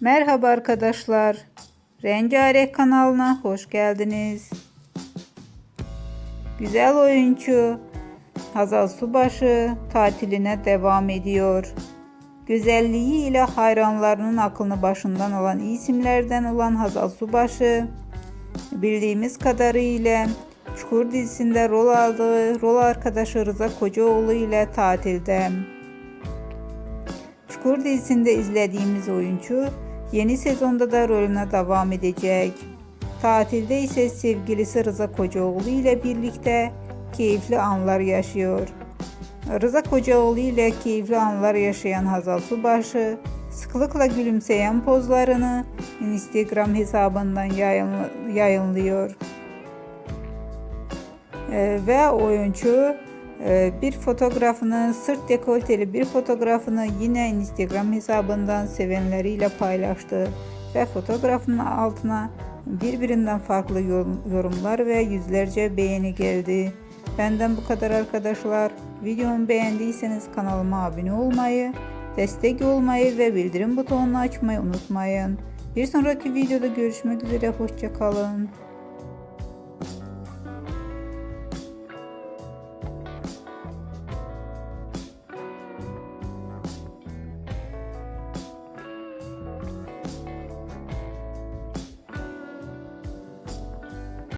Merhaba arkadaşlar. Rengarenk kanalına hoş geldiniz. Güzel oyuncu Hazal Subaşı tatiline devam ediyor. Güzelliğiyle hayranlarının aklını başından alan isimlerden olan Hazal Subaşı bildiğimiz kadarıyla Çukur dizisinde rol aldığı rol arkadaşı Rıza Kocaoğlu ile tatilde. Çukur dizisinde izlediğimiz oyuncu yeni sezonda da rolüne devam edecek. Tatilde ise sevgilisi Rıza Kocaoğlu ile birlikte keyifli anlar yaşıyor. Rıza Kocaoğlu ile keyifli anlar yaşayan Hazal Subaşı sıklıkla gülümseyen pozlarını Instagram hesabından yayınlıyor. Ee, ve oyuncu bir fotoğrafını sırt dekolteli bir fotoğrafını yine Instagram hesabından sevenleriyle paylaştı ve fotoğrafın altına birbirinden farklı yorum- yorumlar ve yüzlerce beğeni geldi. Benden bu kadar arkadaşlar. Videomu beğendiyseniz kanalıma abone olmayı, destek olmayı ve bildirim butonunu açmayı unutmayın. Bir sonraki videoda görüşmek üzere. Hoşçakalın.